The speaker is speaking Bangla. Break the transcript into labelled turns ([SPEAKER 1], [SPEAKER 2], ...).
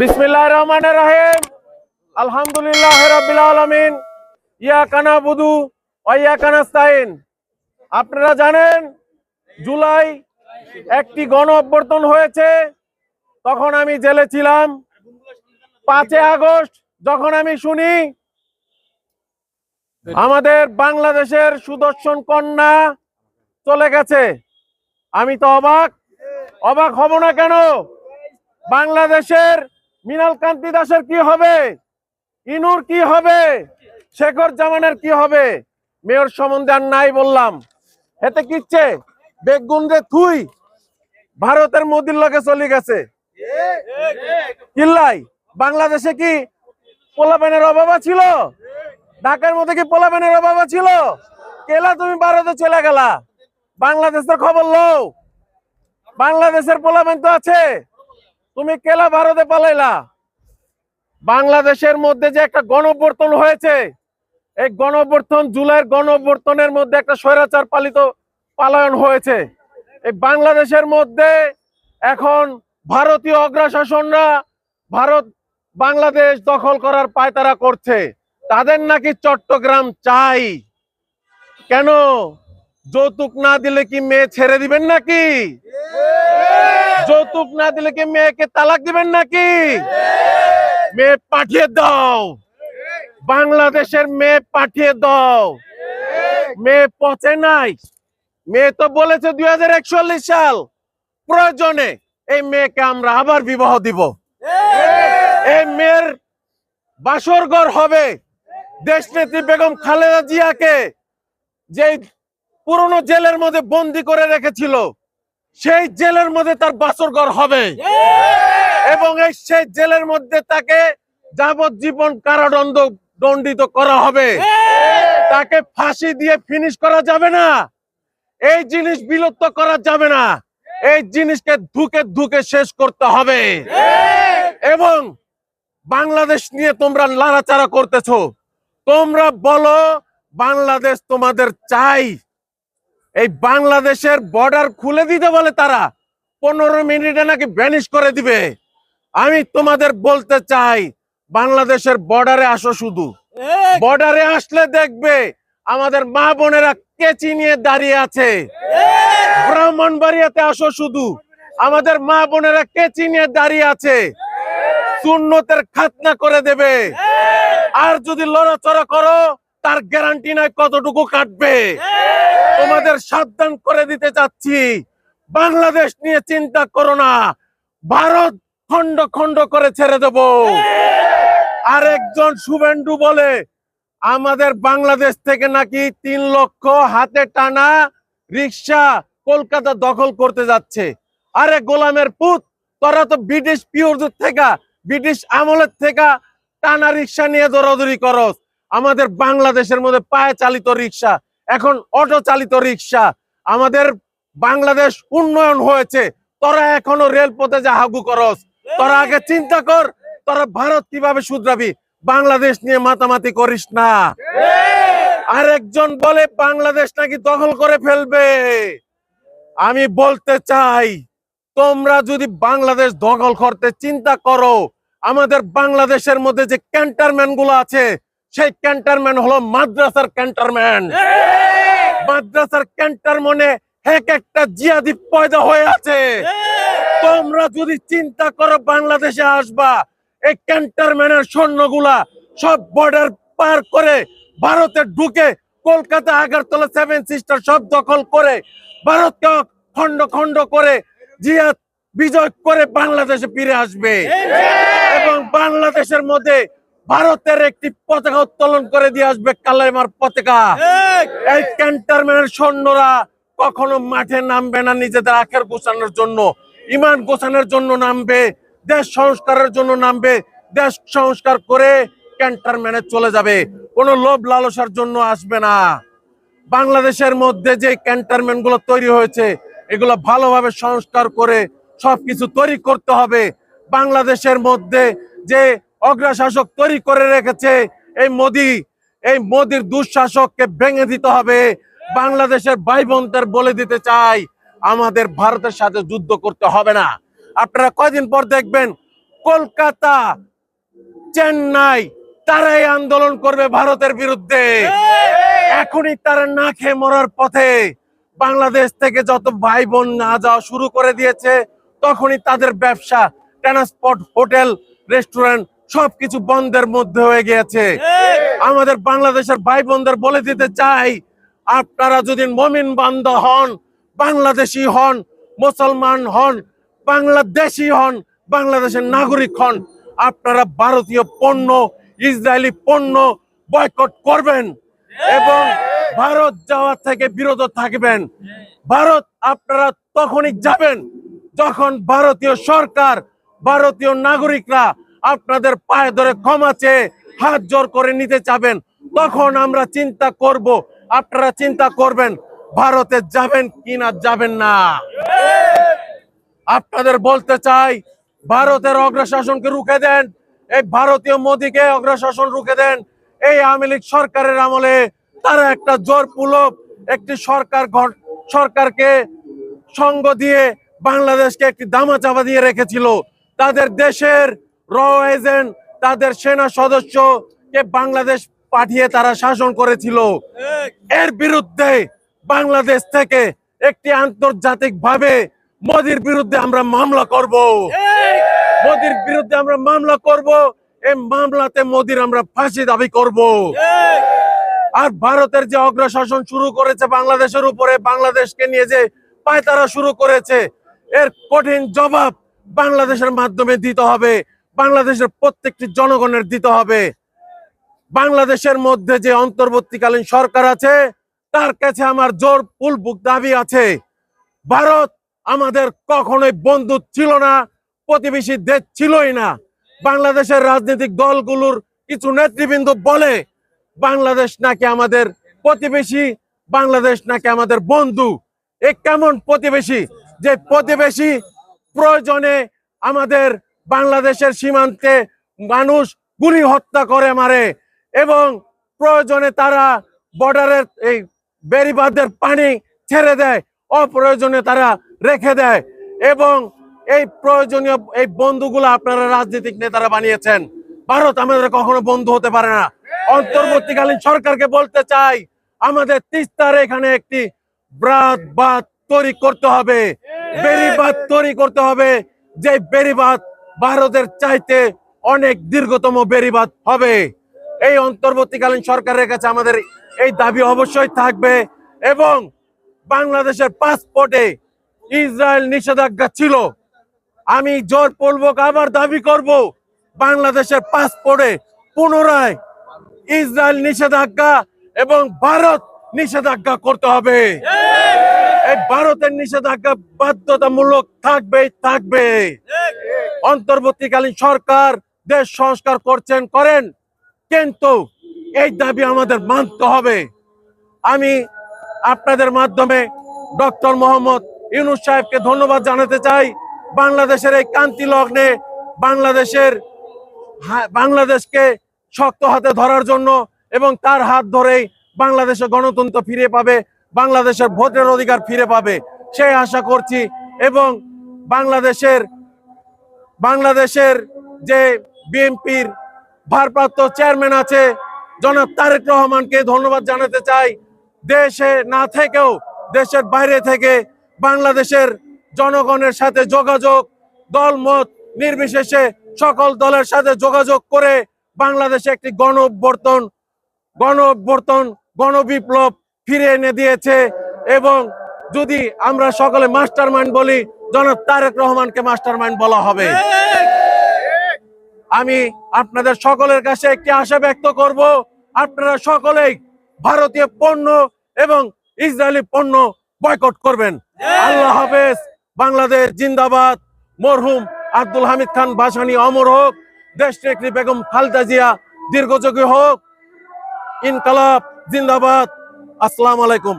[SPEAKER 1] বিসমিল্লাহ রহমান রাহিম। আলহামদুলিল্লাহ রাব্বিল আলামিন। ইয়া কানা বুদু ইয়া কানাস্তাইন আপনারা জানেন, জুলাই একটি গণ অভ্যর্থন হয়েছে। তখন আমি জেলে ছিলাম। পাঁচই আগস্ট যখন আমি শুনি, আমাদের বাংলাদেশের সুদর্শন কন্যা চলে গেছে। আমি তো অবাক। অবাক হব না কেন? বাংলাদেশের মিনাল কান্তি দাসের কি হবে? ইনুর কি হবে? শেখর জামানের কি হবে? মেয়র সম্বন্ধে আর নাই বললাম। এতে কিচ্ছে বেগুন রে থুই, ভারতের মোদির লগে চলে গেছে। কিল্লাই, বাংলাদেশে কি পোলাপেনের অভাব ছিল? ঢাকার মধ্যে কি পোলাপেনের অভাব ছিল? কেলা তুমি ভারতে চলে গেলা? বাংলাদেশের খবর লও। বাংলাদেশের পোলাপেন তো আছে। তুমি কেলা ভারতে পালাইলা? বাংলাদেশের মধ্যে যে একটা গণঅভ্যর্থন হয়েছে, এই গণঅভ্যর্থন, জুলাইয়ের গণঅভ্যর্থনের মধ্যে একটা স্বৈরাচার পালিত পালায়ন হয়েছে। এই বাংলাদেশের মধ্যে এখন ভারতীয় অগ্রশাসনরা ভারত, বাংলাদেশ দখল করার পায়তারা করছে। তাদের নাকি চট্টগ্রাম চাই। কেন? যৌতুক না দিলে কি মেয়ে ছেড়ে দিবেন নাকি? যৌতুক না দিলে কি মেয়েকে তালাক দিবেন নাকি? মেয়ে পাঠিয়ে দাও। বাংলাদেশের মেয়ে পাঠিয়ে দাও। মেয়ে পচে নাই। মেয়ে তো বলেছে দুই হাজার একচল্লিশ সাল। প্রয়োজনে এই মেয়েকে আমরা আবার বিবাহ দিব। এই মেয়ের বাসর ঘর হবে দেশনেত্রী বেগম খালেদা জিয়াকে যে পুরনো জেলের মধ্যে বন্দি করে রেখেছিল। সেই জেলের মধ্যে তার বাসর ঘর হবে। এবং এই সেই জেলের মধ্যে তাকে যাবজ্জীবন কারাদণ্ড দণ্ডিত করা হবে। তাকে ফাঁসি দিয়ে ফিনিশ করা যাবে না। এই জিনিস বিলুপ্ত করা যাবে না। এই জিনিসকে ধুকে ধুকে শেষ করতে হবে। এবং বাংলাদেশ নিয়ে তোমরা লাড়াচাড়া করতেছো। তোমরা বলো, বাংলাদেশ তোমাদের চাই। এই বাংলাদেশের বর্ডার খুলে দিতে বলে তারা পনেরো মিনিটে নাকি ভ্যানিশ করে দিবে। আমি তোমাদের বলতে চাই বাংলাদেশের বর্ডারে আসো শুধু। বর্ডারে আসলে দেখবে আমাদের মা বোনেরা কেচি নিয়ে দাঁড়িয়ে আছে। ব্রাহ্মণবাড়িয়াতে আসো শুধু। আমাদের মা বোনেরা কেচি নিয়ে দাঁড়িয়ে আছে। শূন্যতের খাতনা করে দেবে। আর যদি লড়াচড়া করো তার গ্যারান্টি নাই কতটুকু কাটবে? তোমাদের সাবধান করে দিতে চাচ্ছি। বাংলাদেশ নিয়ে চিন্তা করো না। ভারত খন্ড খন্ড করে ছেড়ে দেব। আর একজন শুভেন্দু বলে, আমাদের বাংলাদেশ থেকে নাকি তিন লক্ষ হাতে টানা রিক্সা কলকাতা দখল করতে যাচ্ছে। আরে গোলামের পুত, তোরা তো ব্রিটিশ পিওর থেকে, ব্রিটিশ আমলের থেকে টানা রিক্সা নিয়ে দৌড়াদৌড়ি করস। আমাদের বাংলাদেশের মধ্যে পায়ে চালিত রিক্সা, এখন অটো চালিত রিক্সা, আমাদের বাংলাদেশ উন্নয়ন হয়েছে। তোরা এখনও রেলপথে যা হাগু করস, তোরা আগে চিন্তা কর, তোরা ভারত কীভাবে শুধরাবি? বাংলাদেশ নিয়ে মাতামাতি করিস না। আরেকজন বলে, বাংলাদেশ নাকি দখল করে ফেলবে। আমি বলতে চাই, তোমরা যদি বাংলাদেশ দখল করতে চিন্তা করো, আমাদের বাংলাদেশের মধ্যে যে ক্যান্টারম্যানগুলো আছে সেই ক্যান্টারম্যান হলো মাদ্রাসার ক্যান্টারম্যান। মাদ্রাসার ক্যান্টারম্যানে এক একটা জিয়াদি পয়দা হয়ে আছে। তোমরা যদি চিন্তা করো বাংলাদেশে আসবা এই ক্যান্টারম্যানের সৈন্যগুলা সব বর্ডার পার করে ভারতে ঢুকে কলকাতা আগারতলা সেভেন সিস্টার সব দখল করে ভারতকে খন্ড খন্ড করে জিয়াদ বিজয় করে বাংলাদেশে ফিরে আসবে। এবং বাংলাদেশের মধ্যে ভারতের একটি পতাকা উত্তোলন করে দিয়ে আসবে কালেমার পতাকা। এই ক্যান্টারম্যানের সৈন্যরা কখনো মাঠে নামবে না নিজেদের আখের গোছানোর জন্য ইমান গোছানোর জন্য নামবে দেশ সংস্কারের জন্য নামবে দেশ সংস্কার করে ক্যান্টারম্যানে চলে যাবে। কোনো লোভ লালসার জন্য আসবে না। বাংলাদেশের মধ্যে যে ক্যান্টারম্যানগুলো তৈরি হয়েছে এগুলো ভালোভাবে সংস্কার করে সবকিছু তৈরি করতে হবে। বাংলাদেশের মধ্যে যে অগ্রশাসক তৈরি করে রেখেছে। এই মোদি, এই মোদির দুঃশাসককে ভেঙে দিতে হবে। বাংলাদেশের ভাই বোনদের বলে দিতে চাই, আমাদের ভারতের সাথে যুদ্ধ করতে হবে না। আপনারা কয়দিন পর দেখবেন কলকাতা, চেন্নাই তারাই আন্দোলন করবে ভারতের বিরুদ্ধে। এখনই তারা না খেয়ে মরার পথে বাংলাদেশ থেকে যত ভাই বোন না যাওয়া শুরু করে দিয়েছে, তখনই তাদের ব্যবসা, ট্রান্সপোর্ট, হোটেল, রেস্টুরেন্ট সবকিছু বন্ধের মধ্যে হয়ে গিয়েছে। আমাদের বাংলাদেশের ভাই বোনদের বলে দিতে চাই আপনারা যদি মমিন বান্ধ হন বাংলাদেশি হন মুসলমান হন বাংলাদেশি হন বাংলাদেশের নাগরিক হন আপনারা ভারতীয় পণ্য ইসরায়েলি পণ্য বয়কট করবেন এবং ভারত যাওয়ার থেকে বিরত থাকবেন। ভারত আপনারা তখনই যাবেন যখন ভারতীয় সরকার ভারতীয় নাগরিকরা আপনাদের পায়ে ধরে ক্ষমা চেয়ে হাত জোর করে নিতে চাবেন। তখন আমরা চিন্তা করব, আপনারা চিন্তা করবেন, ভারতে যাবেন কি না যাবেন না। আপনাদের বলতে চাই, ভারতের অগ্রশাসনকে রুখে দেন, এই ভারতীয় মোদীকে অগ্রশাসন রুখে দেন। এই আওয়ামী লীগ সরকারের আমলে তারা একটা জোর পুলক একটি সরকার সরকারকে সঙ্গ দিয়ে বাংলাদেশকে একটি দামাচাপা দিয়ে রেখেছিল। তাদের দেশের র এজেন্ট তাদের সেনা সদস্যকে বাংলাদেশ পাঠিয়ে তারা শাসন করেছিল। এর বিরুদ্ধে বাংলাদেশ থেকে একটি আন্তর্জাতিক ভাবে মোদির বিরুদ্ধে আমরা মামলা করব। মোদির বিরুদ্ধে আমরা মামলা করব। এই মামলাতে মোদির আমরা ফাঁসি দাবি করব। আর ভারতের যে অগ্রশাসন শুরু করেছে বাংলাদেশের উপরে, বাংলাদেশকে নিয়ে যে পায়তারা শুরু করেছে, এর কঠিন জবাব বাংলাদেশের মাধ্যমে দিতে হবে। বাংলাদেশের প্রত্যেকটি জনগণের দিতে হবে। বাংলাদেশের মধ্যে যে অন্তর্বর্তীকালীন সরকার আছে, তার কাছে আমার জোর পুলবুক দাবি আছে। ভারত আমাদের কখনোই বন্ধু ছিল না, প্রতিবেশী দেশ ছিলই না। বাংলাদেশের রাজনৈতিক দলগুলোর কিছু নেতৃবৃন্দ বলে, বাংলাদেশ নাকি আমাদের প্রতিবেশী, বাংলাদেশ নাকি আমাদের বন্ধু। এ কেমন প্রতিবেশী? যে প্রতিবেশী প্রয়োজনে আমাদের বাংলাদেশের সীমান্তে মানুষ গুলি হত্যা করে মারে এবং প্রয়োজনে তারা বর্ডারের এই বেরিবাদের পানি ছেড়ে দেয়, অপ্রয়োজনে তারা রেখে দেয় এবং এই প্রয়োজনীয় এই বন্ধুগুলো আপনারা রাজনৈতিক নেতারা বানিয়েছেন। ভারত আমাদের কখনো বন্ধু হতে পারে না। অন্তর্বর্তীকালীন সরকারকে বলতে চাই, আমাদের তিস্তার এখানে একটি ব্রাত বাদ তৈরি করতে হবে। বেরিবাদ তৈরি করতে হবে। যে বেরিবাদ ভারতের চাইতে অনেক দীর্ঘতম বেরিবাদ হবে। এই অন্তর্বর্তীকালীন সরকারের কাছে আমাদের এই দাবি অবশ্যই থাকবে এবং বাংলাদেশের পাসপোর্টে ইসরায়েল নিষেধাজ্ঞা ছিল। আমি জোরপূর্বক আবার দাবি করব, বাংলাদেশের পাসপোর্টে পুনরায় ইসরায়েল নিষেধাজ্ঞা এবং ভারত নিষেধাজ্ঞা করতে হবে। এই ভারতের নিষেধাজ্ঞা বাধ্যতামূলক থাকবে থাকবে। অন্তর্বর্তীকালীন সরকার, দেশ সংস্কার করছেন, করেন। কিন্তু এই দাবি আমাদের মানতে হবে। আমি আপনাদের মাধ্যমে ডক্টর মোহাম্মদ ইউনুস সাহেবকে ধন্যবাদ জানাতে চাই। বাংলাদেশের এই কান্তি লগ্নে বাংলাদেশের বাংলাদেশকে শক্ত হাতে ধরার জন্য এবং তার হাত ধরেই বাংলাদেশের গণতন্ত্র ফিরে পাবে, বাংলাদেশের ভোটের অধিকার ফিরে পাবে। সেই আশা করছি এবং বাংলাদেশের বাংলাদেশের যে বিএনপির ভারপ্রাপ্ত চেয়ারম্যান আছে জনাব তারেক রহমানকে ধন্যবাদ জানাতে চাই। দেশে না থেকেও দেশের বাইরে থেকে বাংলাদেশের জনগণের সাথে যোগাযোগ, দলমত নির্বিশেষে সকল দলের সাথে যোগাযোগ করে বাংলাদেশে একটি গণ অভ্যর্থন গণ অভ্যর্থন গণবিপ্লব ফিরে এনে দিয়েছে এবং যদি আমরা সকলে মাস্টার মাইন্ড বলি জনাব তারেক রহমানকে মাস্টার মাইন্ড বলা হবে। আমি আপনাদের সকলের কাছে একটি আশা ব্যক্ত করব, আপনারা সকলেই ভারতীয় পণ্য এবং ইসরায়েলি পণ্য বয়কট করবেন। আল্লাহ হাফেজ, বাংলাদেশ জিন্দাবাদ। মরহুম আব্দুল হামিদ খান ভাসানী অমর হোক, দেশ নেত্রী বেগম খালদা জিয়া দীর্ঘযোগী হোক। ইনকালাব জিন্দাবাদ। আসসালামু আলাইকুম।